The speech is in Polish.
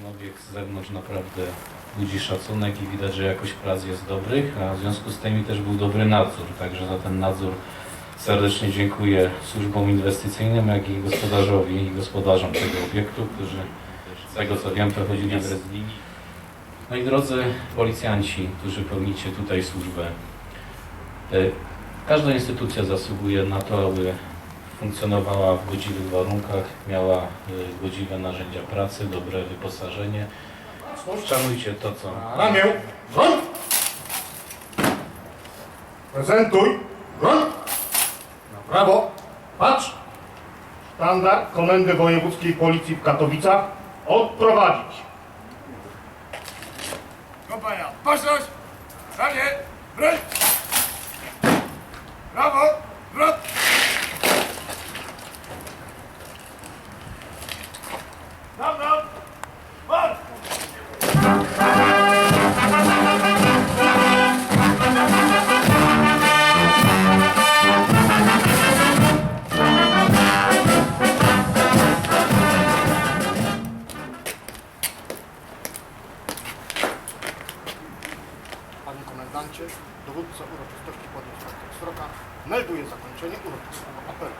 ten obiekt z zewnątrz naprawdę budzi szacunek i widać, że jakość prac jest dobrych, a w związku z tym też był dobry nadzór. Także za ten nadzór serdecznie dziękuję służbom inwestycyjnym, jak i gospodarzowi i gospodarzom tego obiektu, którzy z tego co wiem przechodzili wraz z linii. No i drodzy policjanci, którzy pełnicie tutaj służbę, e, każda instytucja zasługuje na to, aby funkcjonowała w godziwych warunkach, miała e, godziwe narzędzia pracy, dobre wyposażenie. Szanujcie to, co Ramię, broń! Prezentuj, broń! Na prawo, patrz! Sztandar Komendy Wojewódzkiej Policji w Katowicach odprowadzić. Kompania, baczność! Ramię, broń! Brawo, Panie komendancie, dowódca uroczystości podjął sroka melduje zakończenie uroczystego apelu.